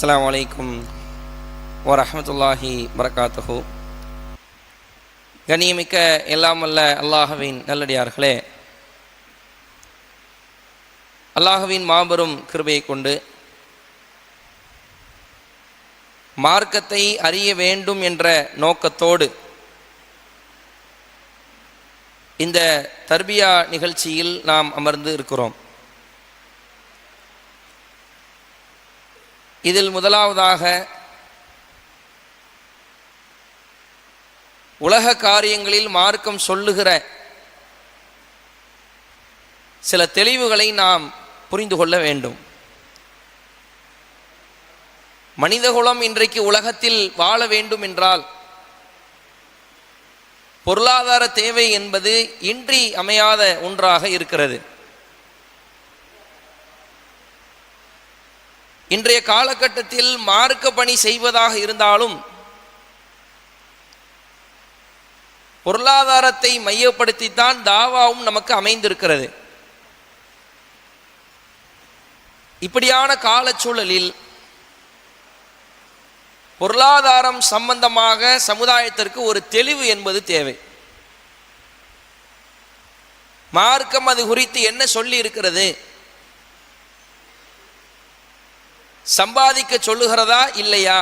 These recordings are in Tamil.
அஸ்லாம் வலைக்கும் வரமத்துல்லாஹி வரகாத்துஹு. கணியமிக்க எல்லாம் அல்ல அல்லாஹுவின் நல்லடியார்களே அல்லாஹுவின் மாபெரும் கிருபையை கொண்டு மார்க்கத்தை அறிய வேண்டும் என்ற நோக்கத்தோடு இந்த தர்பியா நிகழ்ச்சியில் நாம் அமர்ந்து இருக்கிறோம். இதில் முதலாவதாக உலக காரியங்களில் மார்க்கம் சொல்லுகிற சில தெளிவுகளை நாம் புரிந்து கொள்ள வேண்டும். மனிதகுலம் இன்றைக்கு உலகத்தில் வாழ வேண்டும் என்றால் பொருளாதார தேவை என்பது இன்றி அமையாத ஒன்றாக இருக்கிறது. இன்றைய காலகட்டத்தில் மார்க்க பணி செய்வதாக இருந்தாலும் பொருளாதாரத்தை மையப்படுத்தித்தான் தாவாவும் நமக்கு அமைந்திருக்கிறது. இப்படியான காலச்சூழலில் பொருளாதாரம் சம்பந்தமாக சமுதாயத்திற்கு ஒரு தெளிவு என்பது தேவை. மார்க்கம் அது குறித்து என்ன சொல்லி இருக்கிறது சம்பாதிக்க சொல்லுகிறதா இல்லையா?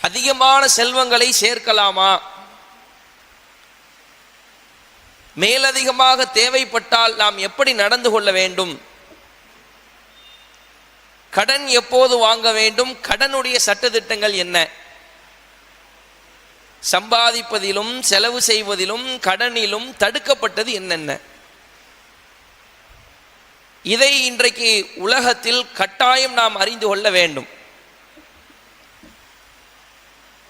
அதிகமான செல்வங்களை சேர்க்கலாமா? மேலதிகமாக தேவைப்பட்டால் நாம் எப்படி நடந்து கொள்ள வேண்டும்? கடன் எப்போது வாங்க வேண்டும்? கடனுடைய சட்டத்திட்டங்கள் என்ன? சம்பாதிப்பதிலும் செலவு செய்வதிலும் கடனிலும் தடுக்கப்பட்டது என்னென்ன? இதை இன்றைக்கு உலகத்தில் கட்டாயம் நாம் அறிந்து கொள்ள வேண்டும்.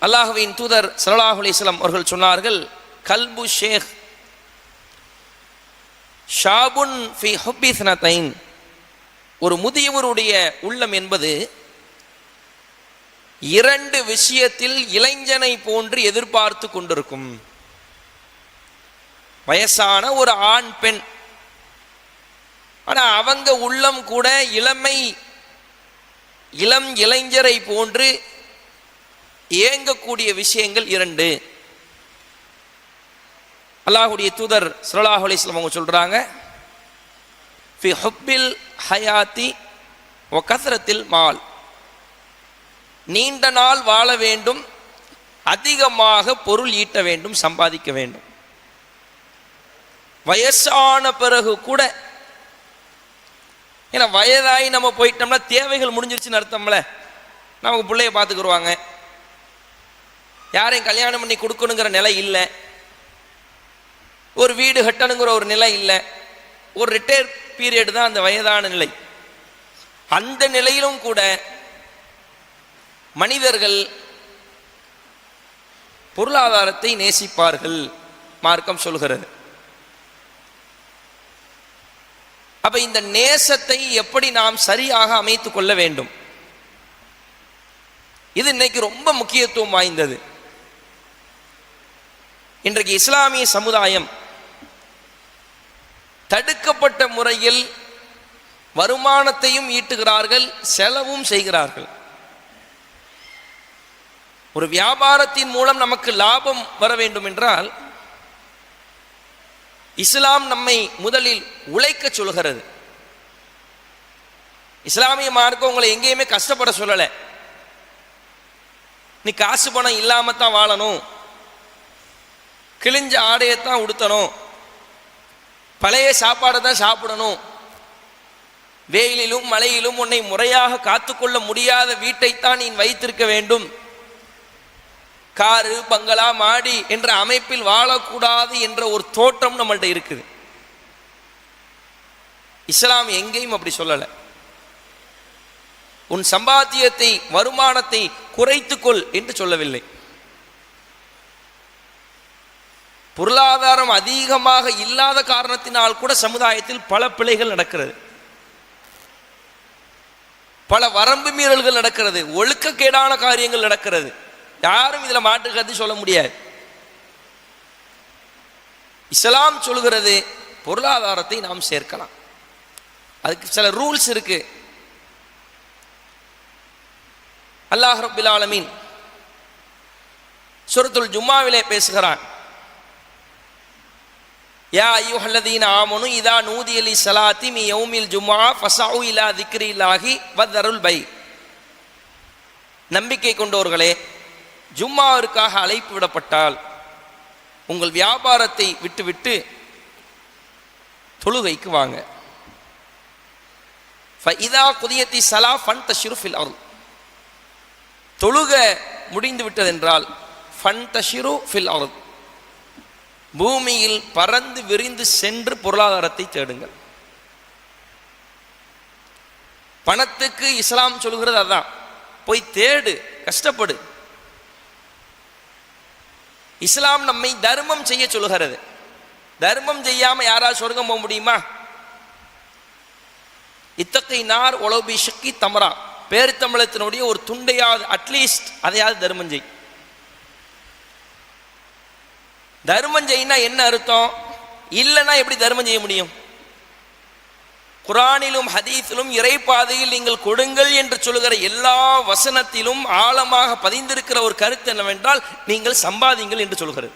அல்லாஹுவின் தூதர் சலாஹ் அலிஸ்லாம் அவர்கள் சொன்னார்கள் கல்பு ஷேக் ஷாபுன் ஃபி ஒரு முதியவருடைய உள்ளம் என்பது இரண்டு விஷயத்தில் இளைஞனை போன்று எதிர்பார்த்து கொண்டிருக்கும். வயசான ஒரு ஆண் பெண் ஆனால் அவங்க உள்ளம் கூட இளமை இளம் இளைஞரை போன்று ஏங்கக்கூடிய விஷயங்கள் இரண்டு. அல்லாஹுடைய தூதர் சுல்லாஹ் அலிஸ்லாம் அவங்க சொல்கிறாங்க ஃபி ஹுப்பில் ஹயாத்தி ஒ கசரத்தில் மால். நீண்ட நாள் வாழ வேண்டும் அதிகமாக பொருள் ஈட்ட வேண்டும் சம்பாதிக்க வேண்டும். வயசான பிறகு கூட ஏன்னா வயதாகி நம்ம போயிட்டோம்னா தேவைகள் முடிஞ்சிருச்சுன்னு அர்த்தம்ல. நமக்கு பிள்ளைய பார்த்துக்குருவாங்க. யாரையும் கல்யாணம் பண்ணி கொடுக்கணுங்கிற நிலை இல்லை. ஒரு வீடு கட்டணுங்கிற ஒரு நிலை இல்லை. ஒரு ரிட்டையர் பீரியட் தான் அந்த வயதான நிலை. அந்த நிலையிலும் கூட மனிதர்கள் பொருளாதாரத்தை நேசிப்பார்கள் மார்க்கம் சொல்கிறது. அப்போ இந்த நேசத்தை எப்படி நாம் சரியாக அமைத்து கொள்ள வேண்டும்? இது இன்னைக்கு ரொம்ப முக்கியத்துவம் வாய்ந்தது. இன்றைக்கு இஸ்லாமிய சமுதாயம் தடுக்கப்பட்ட முறையில் வருமானத்தையும் ஈட்டுகிறார்கள் செலவும் செய்கிறார்கள். ஒரு வியாபாரத்தின் மூலம் நமக்கு லாபம் வர வேண்டும் என்றால் இஸ்லாம் நம்மை முதலில் உழைக்க சொல்கிறது. இஸ்லாமிய மார்க்கம் உங்களை எங்கேயுமே கஷ்டப்பட சொல்லலை. நீ காசு பணம் இல்லாம தான் வாழணும். கிழிஞ்ச ஆடையத்தான் உடுத்தணும். பழைய சாப்பாடை தான் சாப்பிடணும். வெயிலிலும் மழையிலும் உன்னை முறையாக காத்துக்கொள்ள முடியாத வீட்டைத்தான் நீ வைத்திருக்க வேண்டும். காரு பங்களா மாடி என்ற அமைப்பில் வாழக்கூடாது என்ற ஒரு தோற்றம் நம்மள்கிட்ட இருக்குது. இஸ்லாம் எங்கேயும் அப்படி சொல்லலை. உன் சம்பாத்தியத்தை வருமானத்தை குறைத்துக்கொள் என்று சொல்லவில்லை. பொருளாதாரம் அதிகமாக இல்லாத காரணத்தினால் கூட சமுதாயத்தில் பல பிழைகள் நடக்கிறது. பல வரம்பு மீறல்கள் நடக்கிறது. ஒழுக்கக்கேடான காரியங்கள் நடக்கிறது. யாரும் இதுல மாற்று கருத்து சொல்ல முடியாது. இஸ்லாம் சொல்கிறது பொருளாதாரத்தை நாம் சேர்க்கலாம். அதுக்கு சில ரூல்ஸ் இருக்கு. அல்லாஹ் ரபில் ஆலமீன் சுரத்துல் ஜும்மாவிலே பேசுகிறான். யா ஐயுஹல்லதீன ஆமனு இதா நூதியலி சலாத்தி மி யௌமில் ஜும்மா ஃபஸாஉ இலா திக்ரில்லாஹி வதருல் பை. நம்பிக்கை கொண்டவர்களே ஜும்மாவிற்காக அழைப்பு விடப்பட்டால் உங்கள் வியாபாரத்தை விட்டுவிட்டு தொழுகைக்கு வாங்க. இதா குதியத்தி சலா ஃபன் தஷிருஃபில் அருள் தொழுக முடிந்து விட்டதென்றால் ஃபன் தஷிரு ஃபில் அருள் பூமியில் பறந்து விரிந்து சென்று பொருளாதாரத்தை தேடுங்கள். பணத்துக்கு இஸ்லாம் சொல்கிறது அதான். போய் தேடு கஷ்டப்படு. இஸ்லாம் நம்மை தர்மம் செய்ய சொல்லுகிறது. தர்மம் செய்யாம யாராவது சொர்க்கம் போக முடியுமா? இத்தகை நார் உளவு ஷக்கி தமரா. பேருத்தமிழத்தினுடைய ஒரு துண்டையாவது அட்லீஸ்ட் அதையாவது தர்மம் செய். தர்மம் செய்யினா என்ன அர்த்தம்? இல்லைன்னா எப்படி தர்மம் செய்ய முடியும்? குரானிலும் ஹதீஸிலும் இறைப்பாதையில் நீங்கள் கொடுங்கள் என்று சொல்லுகிற எல்லா வசனத்திலும் ஆழமாக பதிந்திருக்கிற ஒரு கருத்து என்னவென்றால் நீங்கள் சம்பாதிங்கள் என்று சொல்கிறது.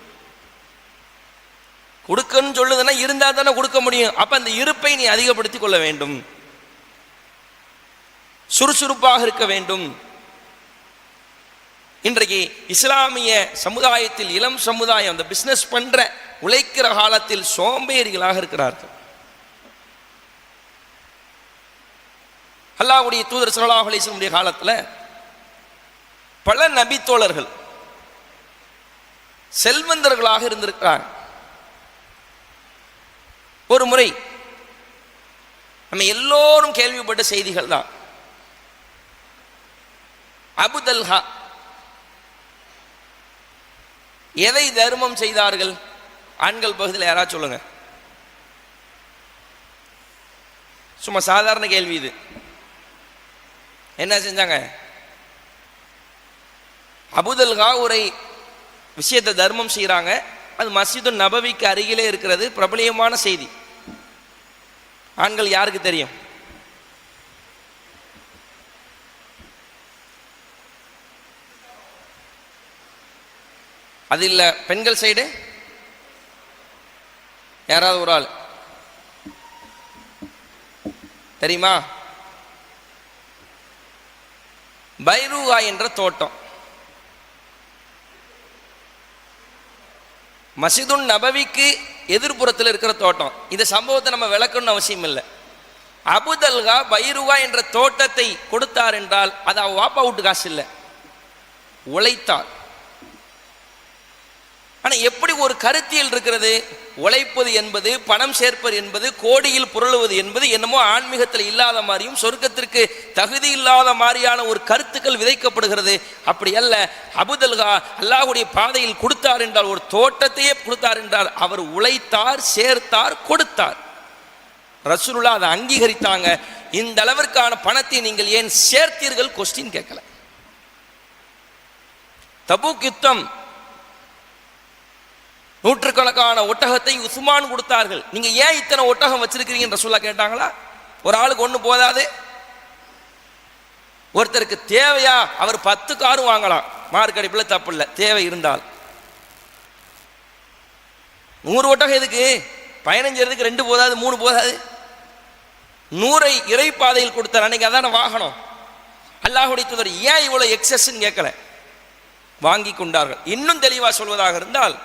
கொடுக்கன்னு சொல்லுதுன்னா இருந்தால் தானே கொடுக்க முடியும். அப்ப அந்த இருப்பை நீ அதிகப்படுத்தி கொள்ள வேண்டும். சுறுசுறுப்பாக இருக்க வேண்டும். இன்றைக்கு இஸ்லாமிய சமுதாயத்தில் இளம் சமுதாயம் அந்த பிஸ்னஸ் பண்ற உழைக்கிற காலத்தில் சோம்பேறிகளாக இருக்கிறார்கள். அல்லாஹுடைய தூதர் சல்லாஹ் அலிஸ்லமுடைய காலத்தில் பல நபித்தோழர்கள் செல்வந்தர்களாக இருந்திருக்கிறாங்க. ஒரு முறை நம்ம எல்லோரும் கேள்விப்பட்ட செய்திகள் தான். அபுதல்ஹா எதை தர்மம் செய்தார்கள்? ஆண்கள் பகுதியில் யாராவது சொல்லுங்க. சும்மா சாதாரண கேள்வி இது. என்ன செஞ்சாங்க? அபுதல்கா உரை விஷயத்தை தர்மம் செய்கிறாங்க அது மஸ்ஜிது நபவிக்கு அருகிலே இருக்கிறது பிரபலியமான செய்தி. ஆண்கள் யாருக்கு தெரியும்? அது இல்லை பெண்கள் சைடு? யாராவது ஒரு ஆள்? தெரியுமா? பைரூகா என்ற தோட்டம். மசிதுன் நபவிக்கு எதிர்ப்புறத்தில் இருக்கிற தோட்டம். இந்த சம்பவத்தை நம்ம விளக்கணும்னு அவசியம் இல்லை. அபுதல்கா பைருகா என்ற தோட்டத்தை கொடுத்தார் என்றால் அது அவ வாப்பா வீட்டு காசு இல்லை. உழைத்தார். ஆனால் எப்படி ஒரு கருத்தியல் இருக்கிறது? உழைப்பது என்பது பணம் சேர்ப்பது என்பது கோடியில் புரளுவது என்பது என்னமோ ஆன்மீகத்தில் இல்லாத மாதிரியும் சொர்க்கத்திற்கு தகுதி இல்லாத மாதிரியான ஒரு கருத்துக்கள் விதைக்கப்படுகிறது. அப்படி அல்ல அபுதல்கா அல்லாஹுடைய பாதையில் கொடுத்தார் என்றால் ஒரு தோட்டத்தையே கொடுத்தார் என்றால் அவர் உழைத்தார் சேர்த்தார் கொடுத்தார். ரசூலுல்லா அதை அங்கீகரித்தாங்க. இந்த அளவிற்கான பணத்தை நீங்கள் ஏன் சேர்த்தீர்கள்? கொஸ்டின் கேட்கல. தபூக் யுத்தம் நூற்றுக்கணக்கான ஒட்டகத்தை உஸ்மான் கொடுத்தார்கள். நீங்க ஏன் இத்தனை ஒட்டகம் வச்சிருக்கிறீங்க ரசூல்லா கேட்டாங்களா? ஒரு ஆளுக்கு ஒண்ணு போதாது. ஒருத்தருக்கு தேவையா அவர் பத்து காரும் வாங்கலாம். மார்க்கடிப்பில் தப்பு இல்லை தேவை இருந்தால். நூறு ஒட்டகம் எதுக்கு? பயணஞ்சதுக்கு ரெண்டு போதாது மூணு போதாது. நூறை இறைப்பாதையில் கொடுத்தார். அன்னைக்கு அதான வாகனம். அல்லாஹுடைய தூதர் ஏன் இவ்வளவு எக்ஸஸ்ன்னு கேட்கல? வாங்கி கொண்டார்கள். இன்னும் தெளிவாக சொல்வதாக இருந்தால்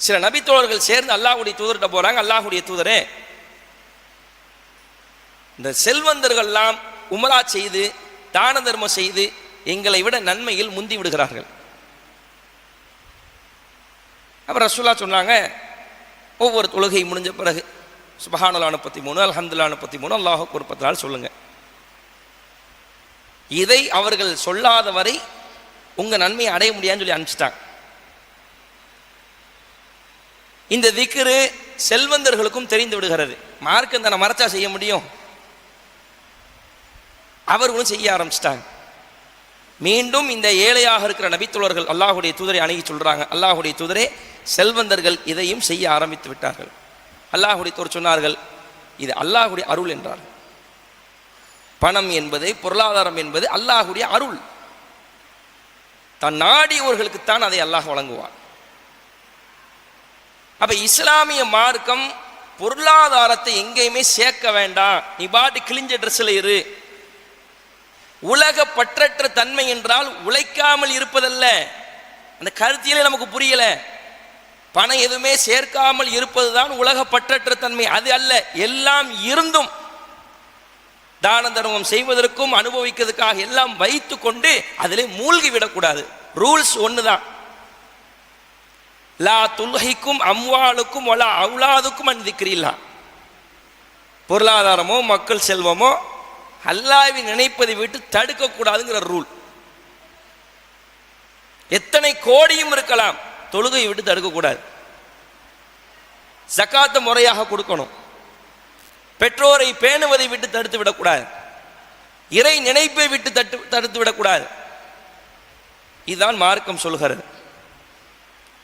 சில நபித்தோழர்கள் சேர்ந்து அல்லாஹுடைய தூதர்கிட்ட போறாங்க அல்லாஹுடைய தூதரே. இந்த செல்வந்தர்கள்லாம் உமரா செய்து தான தர்மம் செய்து எங்களை விட நன்மையில் முந்தி விடுகிறார்கள். அப்புறம் ரசூல்லா சொன்னாங்க ஒவ்வொரு தொழுகை முடிஞ்ச பிறகு சுபஹானல்லா முப்பத்தி மூணு அல்ஹம்துல்லா முப்பத்தி மூணு அல்லாஹ் முப்பத்தி நாள் சொல்லுங்க. இதை அவர்கள் சொல்லாத வரை உங்கள் நன்மையை அடைய முடியாதுன்னு சொல்லி அனுப்பிச்சிட்டாங்க. இந்த திக்ரு செல்வந்தர்களுக்கும் தெரிந்து விடுகிறது. மார்க்கம் தன்னை மறைச்சா செய்ய முடியும்? அவர்களும் செய்ய ஆரம்பிச்சிட்டாங்க. மீண்டும் இந்த ஏழையாக இருக்கிற நபித்துளர்கள் அல்லாஹுடைய தூதரை அணுகி சொல்றாங்க. அல்லாஹுடைய தூதரே செல்வந்தர்கள் இதையும் செய்ய ஆரம்பித்து விட்டார்கள். அல்லாஹுடைய தூதர் சொன்னார்கள் இது அல்லாஹுடைய அருள் என்றார். பணம் என்பது பொருளாதாரம் என்பது அல்லாஹுடைய அருள். தன் நாடியவர்களுக்குத்தான் அதை அல்லாஹ் வழங்குவான். அப்ப இஸ்லாமிய மார்க்கம் பொருளாதாரத்தை எங்கேயுமே சேர்க்க வேண்டாம். நீ பாட்டு கிழிஞ்ச ட்ரெஸ்ல இரு. உலக பற்றற்ற தன்மை என்றால் உழைக்காமல் இருப்பதல்ல. அந்த கருத்தியலே நமக்கு புரியல. பணம் எதுவுமே சேர்க்காமல் இருப்பதுதான் உலக பற்றற்ற தன்மை. அது அல்ல எல்லாம் இருந்தும் தான தர்மம் செய்வதற்கும் அனுபவிக்கிறதுக்காக எல்லாம் வைத்து கொண்டு அதிலே மூழ்கி விடக்கூடாது ரூல்ஸ் ஒன்று தான் லா துல்ஹிக்கும் அம்வாளுக்கும் ஒலா அவுலாதுக்கும் அன்பிக்கிறீங்களா பொருளாதாரமோ மக்கள் செல்வமோ அல்லாவை நினைப்பதை விட்டு தடுக்கக்கூடாதுங்கிற ரூல் எத்தனை கோடியும் இருக்கலாம் தொழுகையை விட்டு தடுக்கக்கூடாது. ஜக்காத்தை முறையாக கொடுக்கணும். பெற்றோரை பேணுவதை விட்டு தடுத்து விடக்கூடாது. இறை நினைப்பை விட்டு தட்டு தடுத்து விடக்கூடாது. இதுதான் மார்க்கம் சொல்கிறது.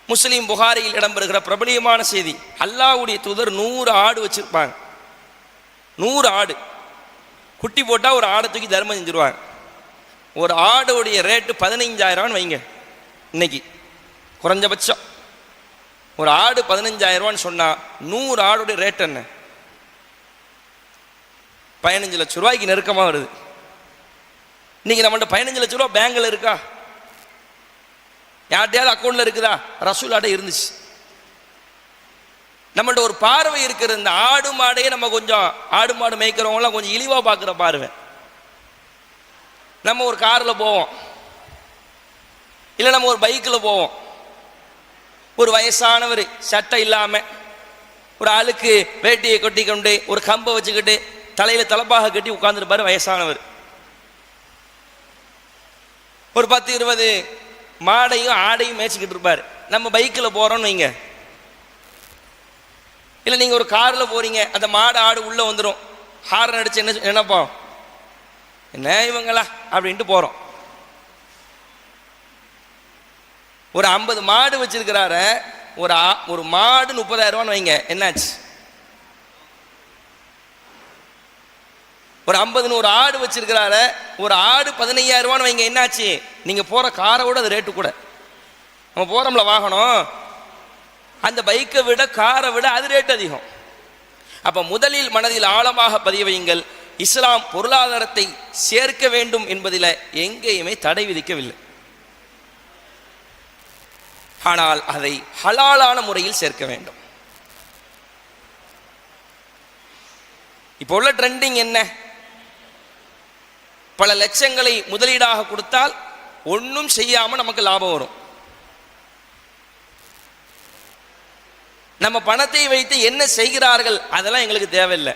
முஸ்லீம் புகாரியில் இடம்பெறுகிற பிரபலியமான செய்தி அல்லாவுடைய தூதர் நூறு ஆடு வச்சிருப்பாங்க. நூறு ஆடு. குட்டி போட்டால் ஒரு ஆடை தூக்கி தர்மம் செஞ்சிருவாங்க. ஒரு ஆடுடைய ரேட்டு பதினைஞ்சாயிரம்னு வைங்க. இன்னைக்கு குறைஞ்சபட்சம். ஒரு ஆடு பதினஞ்சாயிரரூவான்னு சொன்னால் நூறு ஆடுடைய ரேட் என்ன? பதினஞ்சு லட்ச ரூபாய்க்கு நெருக்கமாக வருது. இன்னைக்கு நம்மள்ட்ட பதினஞ்சு லட்ச ரூபா பேங்கில் இருக்கா? யார்கிட்டயாவது அக்கௌண்ட்ல இருக்குதா? ரசூலாட்ட இருந்துச்சு. நம்மள்ட்ட ஒரு பார்வை இருக்கிற இந்த ஆடு மாடையே நம்ம கொஞ்சம் ஆடு மாடு மேய்க்கிறவங்களாம் கொஞ்சம் இழிவா பார்க்குற பார்வை. நம்ம ஒரு காரில் போவோம். இல்லை நம்ம ஒரு பைக்கில் போவோம். ஒரு வயசானவர் சட்டை இல்லாமல் ஒரு ஆளுக்கு வேட்டியை கொட்டி கொண்டு ஒரு கம்பை வச்சுக்கிட்டு தலையில் தலப்பாக கட்டி உட்காந்துருப்பார் வயசானவர். ஒரு பத்து இருபது மாடையும் ஆடையும் மேய்ச்சிக்கிட்டு இருப்பார். நம்ம பைக்கில் போகிறோம்னு வைங்க. இல்லை நீங்கள் ஒரு காரில் போகிறீங்க அந்த மாடு ஆடு உள்ளே வந்துடும் ஹாரன் அடித்து என்ன நினைப்போம் என்ன இவங்களா? அப்படின்ட்டு போகிறோம் ஒரு ஐம்பது மாடு வச்சிருக்கிறார ஒரு ஆ- ஒரு மாடு முப்பதாயிரம் ரூபான்னு வைங்க. என்னாச்சு? ஒரு ஐம்பதுன்னு ஒரு ஆடு வச்சிருக்கிறாள ஒரு ஆடு பதினையாயிரம் ரூபான்னு வைங்க என்னாச்சு? நீங்கள் போகிற காரை விட அது ரேட்டு கூட. நம்ம போகிறோம்ல வாகனம். அந்த பைக்கை விட காரை விட அது ரேட் அதிகம். அப்போ முதலில் மனதில் ஆழமாக பதிவையுங்கள் இஸ்லாம் பொருளாதாரத்தை சேர்க்க வேண்டும் என்பதில் எங்கேயுமே தடை விதிக்கவில்லை. ஆனால் அதை ஹலாலான முறையில் சேர்க்க வேண்டும். இப்போ உள்ள ட்ரெண்டிங் என்ன? பல லட்சங்களை முதலீடாக கொடுத்தால் ஒன்றும் செய்யாமல் நமக்கு லாபம் வரும். நம்ம பணத்தை வைத்து என்ன செய்கிறார்கள் அதெல்லாம் எங்களுக்கு தேவையில்லை.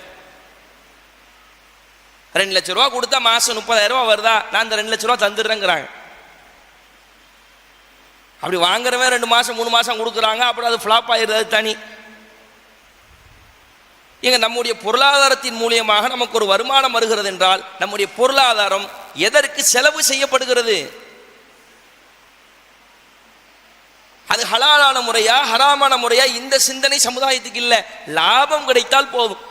ரெண்டு லட்ச ரூபா கொடுத்தா மாசம் முப்பதாயிரம் ரூபா வருதா? நான் அந்த ரெண்டு லட்ச ரூபா தந்துடுறேங்கிறாங்க. அப்படி வாங்குறவன் ரெண்டு மாசம் மூணு மாசம் கொடுக்குறாங்க அப்புறம் அது ஃப்ளாப் ஆயிடுறது தனி. எங்க நம்முடைய பொருளாதாரத்தின் மூலியமாக நமக்கு ஒரு வருமானம் வருகிறது என்றால் நம்முடைய பொருளாதாரம் எதற்கு செலவு செய்யப்படுகிறது? அது ஹலாலான முறையா ஹராமான முறையா? இந்த சிந்தனை சமுதாயத்துக்கு இல்லை. லாபம் கிடைத்தால் போதும்.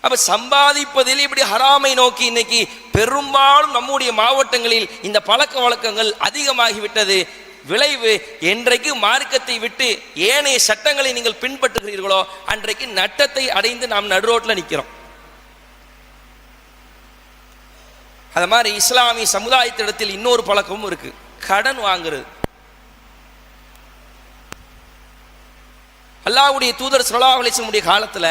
அப்ப சம்பாதிப்பதில் இப்படி ஹராமை நோக்கி இன்னைக்கு பெரும்பாலும் நம்முடைய மாவட்டங்களில் இந்த பழக்க வழக்கங்கள் அதிகமாகிவிட்டது. விளைவு என்றைக்கு மார்க்கத்தை விட்டு ஏனைய சட்டங்களை நீங்கள் பின்பற்றுகிறீர்களோ அன்றைக்கு நட்டத்தை அடைந்து நாம் நடுரோட்டில் நிற்கிறோம் அது மாதிரி இஸ்லாமிய சமுதாயத்திடத்தில் இன்னொரு பழக்கமும் இருக்கு. கடன் வாங்குறது. அல்லாஹுடைய தூதர் ஸல்லல்லாஹு அலைஹி காலத்துல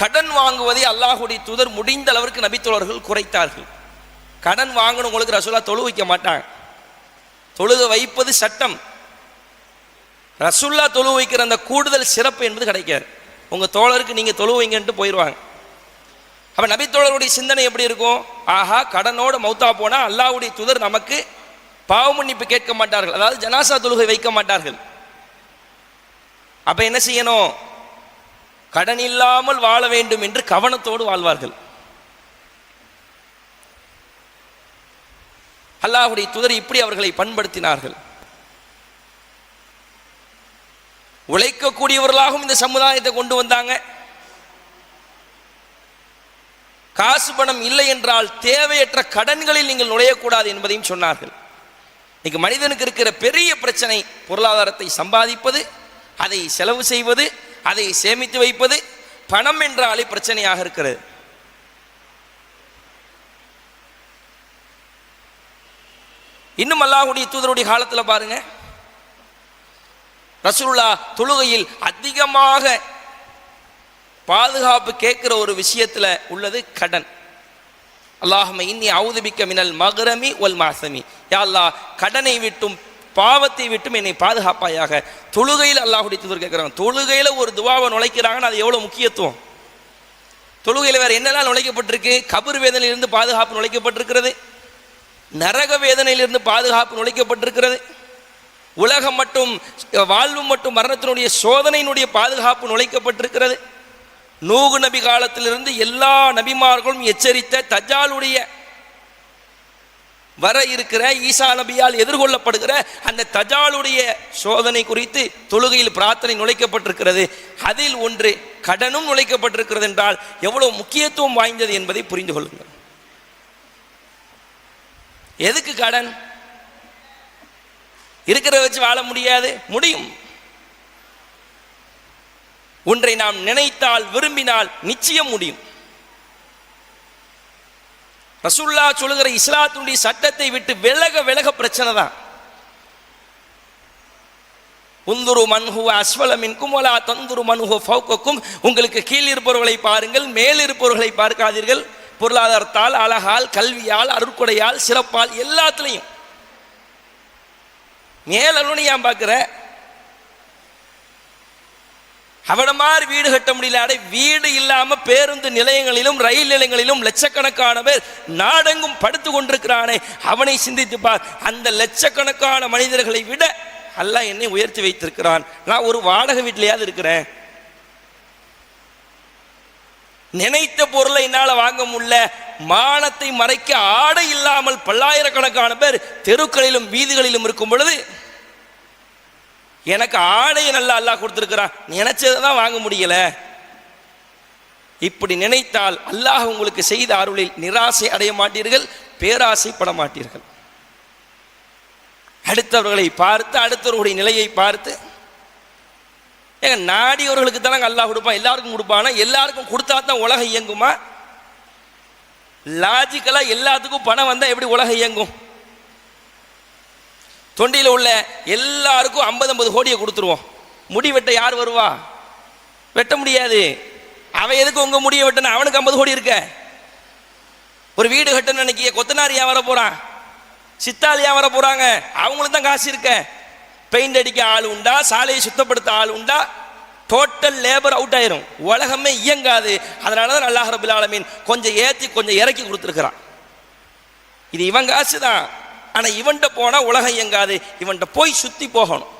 கடன் வாங்குவதை அல்லாஹுடைய தூதர் முடிந்த அளவிற்கு நபித்தோழர்கள் குறைத்தார்கள். கடன் வாங்கணுங்களுக்கு ரசூலா தொழு வைக்க மாட்டாங்க. தொழுக வைப்பது சட்டம். ரசுல்லா தொழு வைக்கிற அந்த கூடுதல் சிறப்பு என்பது கிடைக்காது. உங்கள் தோழருக்கு நீங்கள் தொழு வைங்கன்ட்டு போயிடுவாங்க நபி நபித்தோழருடைய சிந்தனை எப்படி இருக்கும்? ஆஹா கடனோட மௌத்தா போனால் அல்லாவுடைய துதர் நமக்கு பாவ மன்னிப்பு கேட்க மாட்டார்கள். அதாவது ஜனாசா தொழுகை வைக்க மாட்டார்கள். அப்போ என்ன செய்யணும்? கடன் இல்லாமல் வாழ வேண்டும் என்று கவனத்தோடு வாழ்வார்கள். அல்லாஹுடைய துதர் இப்படி அவர்களை பண்படுத்தினார்கள். உழைக்கக்கூடியவர்களாகவும் இந்த சமுதாயத்தை கொண்டு வந்தாங்க. காசு பணம் இல்லை என்றால் தேவையற்ற கடன்களில் நீங்கள் நுழையக்கூடாது என்பதையும் சொன்னார்கள். இன்னைக்கு மனிதனுக்கு இருக்கிற பெரிய பிரச்சனை பொருளாதாரத்தை சம்பாதிப்பது அதை செலவு செய்வது அதை சேமித்து வைப்பது பணம் என்றாலே பிரச்சனையாக இருக்கிறது. இன்னும் அல்லாஹுடைய தூதருடைய காலத்தில் பாருங்க. ரசூல்லா தொழுகையில் அதிகமாக பாதுகாப்பு கேட்கிற ஒரு விஷயத்தில் உள்ளது கடன். அல்லாஹமை இன்னி அவுதுபிக்க மினல் மகரமி ஒல் மாசமி யா அல்லாஹ் கடனை விட்டும் பாவத்தை விட்டும் என்னை பாதுகாப்பாயாக. தொழுகையில் அல்லாஹுடைய தூதர் கேட்குறாங்க தொழுகையில் ஒரு துவாவை நுழைக்கிறாங்கன்னா அது எவ்வளோ முக்கியத்துவம்? தொழுகையில் வேற என்னெல்லாம் நுழைக்கப்பட்டிருக்கு? கபர் வேதனையிலிருந்து பாதுகாப்பு நுழைக்கப்பட்டிருக்கிறது. நரக வேதனையிலிருந்து பாதுகாப்பு நுழைக்கப்பட்டிருக்கிறது உலகம் மட்டும் வாழ்வு மட்டும் மரணத்தினுடைய சோதனையினுடைய பாதுகாப்பு நுழைக்கப்பட்டிருக்கிறது நூகு நபி காலத்திலிருந்து எல்லா நபிமார்களும் எச்சரித்த தஜாலுடைய வர இருக்கிற ஈசா நபியால் எதிர்கொள்ளப்படுகிற அந்த தஜாலுடைய சோதனை குறித்து தொழுகையில் பிரார்த்தனை நுழைக்கப்பட்டிருக்கிறது. அதில் ஒன்று கடனும் நுழைக்கப்பட்டிருக்கிறது என்றால் எவ்வளவு முக்கியத்துவம் வாய்ந்தது என்பதை புரிந்து கொள்ளுங்கள். எதுக்கு கடன்? இருக்கிறத வச்சு வாழ முடியாது. முடியும். ஒன்றை நாம் நினைத்தால் விரும்பினால் நிச்சயம் முடியும். ரசுல்லா சொல்லுகிற இஸ்லாத்துடைய சட்டத்தை விட்டு விலக விலக பிரச்சனை தான். உந்துரு மன்ஹு அஸ்வலமின் குமலா தந்துரு மன்ஹு ஃபௌக்கக்கும் உங்களுக்கு கீழ் இருப்பவர்களை பாருங்கள் மேல் இருப்பவர்களை பார்க்காதீர்கள். பொருளாதாரத்தால் அழகால் கல்வியால் அருட்கொடையால் சிறப்பால் எல்லாத்துலேயும். மேலன்னு ஏன் பார்க்குற? அவன மாதிரி வீடு கட்ட முடியல. அடே வீடு இல்லாம பேருந்து நிலையங்களிலும் ரயில் நிலையங்களிலும் லட்சக்கணக்கான பேர் நாடெங்கும் படுத்து கொண்டிருக்கிறானே. அவனை சிந்தித்து பார். அந்த லட்சக்கணக்கான மனிதர்களை விட அல்லாஹ் என்னை உயர்த்தி வைத்திருக்கிறான். நான் ஒரு வாடகை வீட்டிலேயாவது இருக்கிறேன். நினைத்த பொருளை என்னால் வாங்க முடியல. மானத்தை மறைக்க ஆடை இல்லாமல் பல்லாயிரக்கணக்கான பேர் தெருக்களிலும் வீதிகளிலும் இருக்கும் பொழுது எனக்கு ஆடையை நல்லா அல்லாஹ் கொடுத்துருக்கிறான். நினைச்சதை தான் வாங்க முடியல. இப்படி நினைத்தால் அல்லாஹ் உங்களுக்கு செய்த அருளில் நிராசை அடைய மாட்டீர்கள் பேராசைப்பட மாட்டீர்கள். அடுத்தவர்களை பார்த்து அடுத்தவர்களுடைய நிலையை பார்த்து ஏங்க நாடியவர்களுக்கு தானே அல்லாஹ் கொடுப்பான். எல்லாருக்கும் கொடுப்பானா. எல்லாருக்கும் கொடுத்தா தான் உலகம் இயங்குமா? லாஜிக்கலாக எல்லாத்துக்கும் பணம் வந்தால் எப்படி உலகம் இயங்கும்? தொண்டியில் உள்ள எல்லாருக்கும் ஐம்பது ஐம்பது கோடியை கொடுத்துருவோம். முடி வெட்ட யார் வருவா? வெட்ட முடியாது. அவன் எதுக்கு உங்கள் முடியை வெட்டணும் அவனுக்கு ஐம்பது கோடி இருக்க. ஒரு வீடு கட்டணும் நினைக்கிய கொத்தனார் ஏன் வர போகிறான் சித்தாள் ஏன் வர போகிறாங்க அவங்களுக்கு தான் காசு இருக்க. பெயிண்ட் அடிக்க ஆள் உண்டா? சாலையை சுத்தப்படுத்த ஆள் உண்டா? டோட்டல் லேபர் அவுட் ஆயிரும். உலகமே இயங்காது. அதனால தான் அல்லாஹ் ரபுல் ஆலமீன் கொஞ்சம் ஏற்றி கொஞ்சம் இறக்கி கொடுத்துருக்குறான். இது இவன் காசு தான் ஆனால் இவன்கிட்ட போனால் உலகம் இயங்காது. இவன்கிட்ட போய் சுற்றி போகணும்.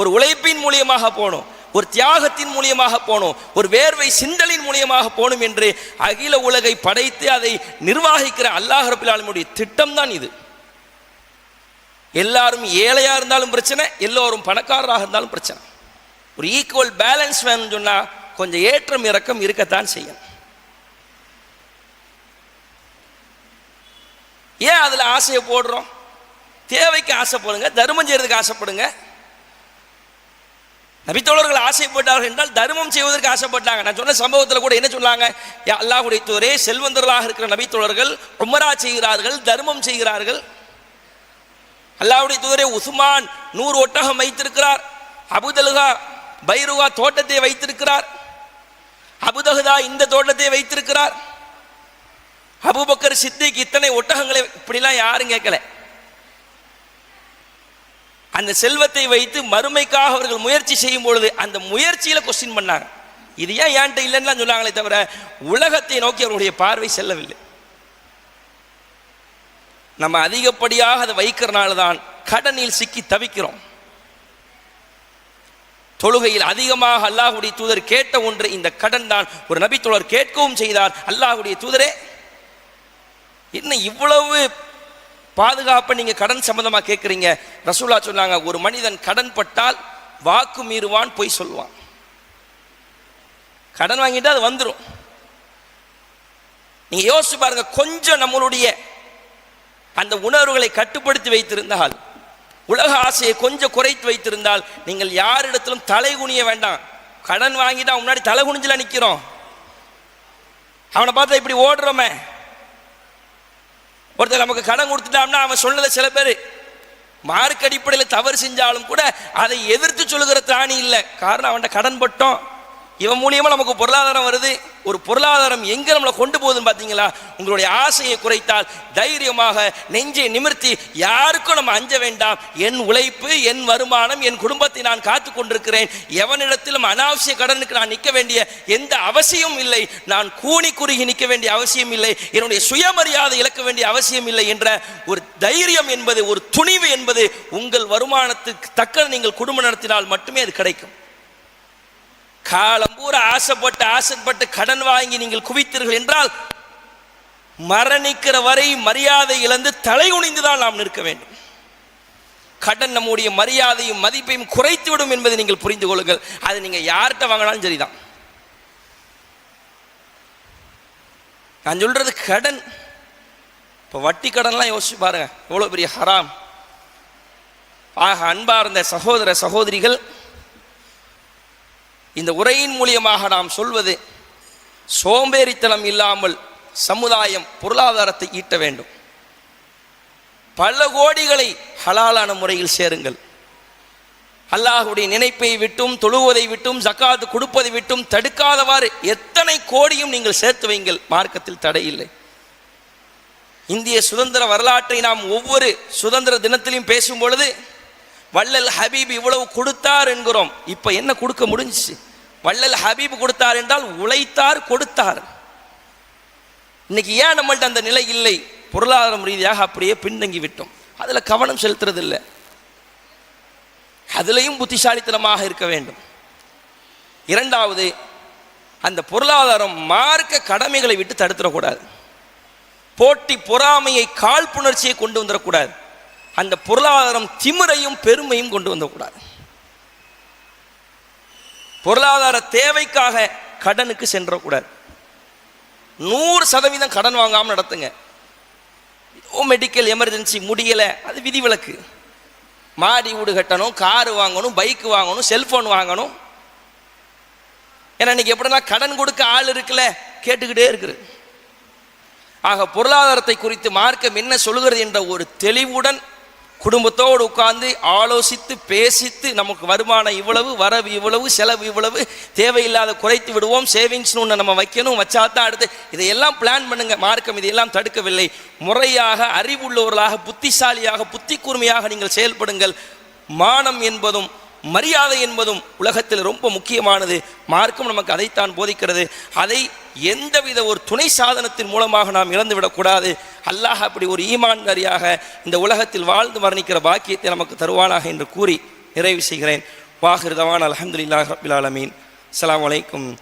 ஒரு உழைப்பின் மூலியமாக போகணும். ஒரு தியாகத்தின் மூலியமாக போகணும். ஒரு வேர்வை சிந்தலின் மூலியமாக போகணும் என்று அகில உலகை படைத்து அதை நிர்வாகிக்கிற அல்லாஹ் ரபுல் ஆலமுடைய திட்டம் தான் இது. எல்லாரும் ஏழையாக இருந்தாலும் பிரச்சனை எல்லோரும் பணக்காரராக இருந்தாலும் பிரச்சனை. ஒரு ஈக்குவல் பேலன்ஸ் வேணும்னு சொன்னால் கொஞ்சம் ஏற்றம் இறக்கம் இருக்கத்தான் செய்யும். ஏன் அதில் ஆசையை போடுறோம்? தேவைக்கு ஆசைப்படுங்க தர்மம் செய்யறதுக்கு ஆசைப்படுங்க. நபித்தோழர்கள் ஆசைப்பட்டார்கள் என்றால் தர்மம் செய்வதற்கு ஆசைப்பட்டாங்க. நான் சொன்ன சம்பவத்தில் கூட என்ன சொன்னாங்க? யா அல்லாஹ்வுடைய செல்வந்தர்களாக இருக்கிற நபித்தோழர்கள் உமரா செய்கிறார்கள் தர்மம் செய்கிறார்கள். அல்லாவுடைய தூதரே உஸ்மான் நூறு ஒட்டகம் வைத்திருக்கிறார். அபுதலுகா பைருகா தோட்டத்தை வைத்திருக்கிறார். அபுதகுதா இந்த தோட்டத்தை வைத்திருக்கிறார். அபுபக்கர் சித்திக் இத்தனை ஒட்டகங்களை இப்படிலாம் யாரும் கேட்கல. அந்த செல்வத்தை வைத்து மறுமைக்காக அவர்கள் முயற்சி செய்யும் பொழுது அந்த முயற்சியில கொஸ்டின் பண்ணாங்க. இது ஏன் ஏன்ட்ட இல்லைன்னு சொன்னாங்களே தவிர உலகத்தை நோக்கி அவருடைய பார்வை செல்லவில்லை. நம்ம அதிகப்படியாக அதை வைக்கிறனால தான் கடனில் சிக்கி தவிக்கிறோம். தொழுகையில் அதிகமாக அல்லாஹுடைய தூதர் கேட்ட ஒன்று இந்த கடன் தான். ஒரு நபித்தோழர் கேட்கவும் செய்தார் அல்லாஹுடைய தூதரே என்ன இவ்வளவு பாதுகாப்பை நீங்க கடன் சம்பந்தமா கேட்குறீங்க ரசூலா சொன்னாங்க ஒரு மனிதன் கடன் பட்டால் வாக்கு மீறுவான் பொய் சொல்லுவான். கடன் வாங்கிட்டு அது வந்துடும் நீங்க யோசிச்சு பாருங்க கொஞ்சம் நம்மளுடைய அந்த உணர்வுகளை கட்டுப்படுத்தி வைத்திருந்தால் உலக ஆசையை கொஞ்சம் குறைத்து வைத்திருந்தால் நீங்கள் யாரிடத்திலும் தலை குனிய வேண்டாம். கடன் வாங்கிட்டு அவன் முன்னாடி தலை குனிஞ்சுல நிற்கிறோம் அவனை பார்த்தா இப்படி ஓடுறோமே. ஒருத்தர் நமக்கு கடன் கொடுத்துட்டான்னா அவன் சொன்னதை சில பேர் மார்க் அடிப்படையில் தவறு செஞ்சாலும் கூட அதை எதிர்த்து சொல்லுகிற தாணி இல்லை. காரணம் அவன்கிட்ட கடன் பட்டோம். இவன் மூலியமாக நமக்கு பொருளாதாரம் வருது. ஒரு பொருளாதாரம் எங்கே நம்மளை கொண்டு போகுதுன்னு பார்த்தீங்களா? உங்களுடைய ஆசையை குறைத்தால் தைரியமாக நெஞ்சை நிமிர்த்தி யாருக்கும் நம்ம அஞ்ச வேண்டாம். என் உழைப்பு என் வருமானம் என் குடும்பத்தை நான் காத்து கொண்டிருக்கிறேன். எவனிடத்திலும் அனாவசிய கடனுக்கு நான் நிற்க வேண்டிய எந்த அவசியமும் இல்லை. நான் கூணி குறுகி நிற்க வேண்டிய அவசியம் இல்லை. என்னுடைய சுயமரியாதை இழக்க வேண்டிய அவசியம் இல்லை என்ற ஒரு தைரியம் என்பது ஒரு துணிவு என்பது உங்கள் வருமானத்துக்கு தக்க நீங்கள் குடும்பம் நடத்தினால் மட்டுமே அது கிடைக்கும். காலம் பூரா ஆசைப்பட்டு ஆசைப்பட்டு கடன் வாங்கி நீங்கள் குவித்தீர்கள் என்றால் மரணிக்கிற வரை மரியாதை இழந்து தலை குனிந்துதான் நாம் நிற்க வேண்டும். கடன் நம்முடைய மரியாதையும் மதிப்பையும் குறைத்துவிடும் என்பதை நீங்கள் புரிந்து கொள்ளுங்கள். அது நீங்க யார்கிட்ட வாங்கினாலும் சரிதான். நான் சொல்றது கடன். இப்போ வட்டி கடன்லாம் யோசிச்சு பாருங்க. எவ்வளோ பெரிய ஹராம். ஆக அன்பா இருந்த சகோதர சகோதரிகள் இந்த உரையின் மூலியமாக நாம் சொல்வது சோம்பேறித்தனம் இல்லாமல் சமுதாயம் பொருளாதாரத்தை ஈட்ட வேண்டும். பல கோடிகளை ஹலாலான முறையில் சேருங்கள். அல்லாஹுடைய நினைப்பை விட்டும் தொழுவதை விட்டும் ஜக்காத்து கொடுப்பதை விட்டும் தடுக்காதவாறு எத்தனை கோடியும் நீங்கள் சேர்த்து வைங்கள். மார்க்கத்தில் தடை இல்லை. இந்திய சுதந்திர வரலாற்றை நாம் ஒவ்வொரு சுதந்திர தினத்திலையும் பேசும் பொழுது வள்ளல் ஹபீப் இவ்வளவு கொடுத்தார் என்கிறோம். இப்போ என்ன கொடுக்க முடிஞ்சுச்சு? வள்ளல் ஹபீப் கொடுத்தார் என்றால் உழைத்தார் கொடுத்தார். இன்னைக்கு ஏன் நம்மள்ட்ட அந்த நிலை இல்லை? பொருளாதாரம் ரீதியாக அப்படியே பின்தங்கி விட்டோம். அதுல கவனம் செலுத்துறதில்லை. அதுலேயும் புத்திசாலித்தனமாக இருக்க வேண்டும். இரண்டாவது அந்த பொருளாதாரம் மார்க்க கடமைகளை விட்டு தடுத்துடக்கூடாது. போட்டி பொறாமையை காழ்ப்புணர்ச்சியை கொண்டு வந்துடக்கூடாது. அந்த பொருளாதாரம் திமிரையும் பெருமையும் கொண்டு வந்துடக்கூடாது பொருளாதார தேவைக்காக கடனுக்கு சென்றக்கூடாது. நூறு சதவீதம் கடன் வாங்காமல் நடத்துங்க. ஓ மெடிக்கல் எமர்ஜென்சி முடியலை அது விதிவிலக்கு. மாடி வீடு கட்டணும் காரு வாங்கணும் பைக் வாங்கணும் செல்ஃபோன் வாங்கணும். ஏன்னா இன்னைக்கு எப்படின்னா கடன் கொடுக்க ஆள் இருக்குல்ல கேட்டுக்கிட்டே இருக்குது. ஆக பொருளாதாரத்தை குறித்து மார்க்கம் என்ன சொல்கிறது என்ற ஒரு தெளிவுடன் குடும்பத்தோடு உட்கார்ந்து ஆலோசித்து பேசித்து நமக்கு வருமானம் இவ்வளவு வரவு இவ்வளவு செலவு இவ்வளவு தேவையில்லாத குறைத்து விடுவோம் சேவிங்ஸ்னு ஒன்று நம்ம வைக்கணும் வச்சா தான் அடுத்து இதையெல்லாம் பிளான் பண்ணுங்க மார்க்கம் இதையெல்லாம் தடுக்கவில்லை. முறையாக அறிவுள்ளவர்களாக புத்திசாலியாக புத்தி கூர்மையாக நீங்கள் செயல்படுங்கள். மானம் என்பதும் மரியாதை என்பதும் உலகத்தில் ரொம்ப முக்கியமானது. மார்க்கம் நமக்கு அதைத்தான் போதிக்கிறது. அதை எந்தவித ஒரு துணை சாதனத்தின் மூலமாக நாம் இழந்துவிடக்கூடாது அல்லாஹ் அப்படி ஒரு ஈமான்காரியாக இந்த உலகத்தில் வாழ்ந்து மரணிக்கிற பாக்கியத்தை நமக்கு தருவானாக என்று கூறி நிறைவு செய்கிறேன். வாகிருதவான் அலமதுல்லாஹ் ரபில் ஆலமீன். அஸ்ஸலாமு அலைக்கும்.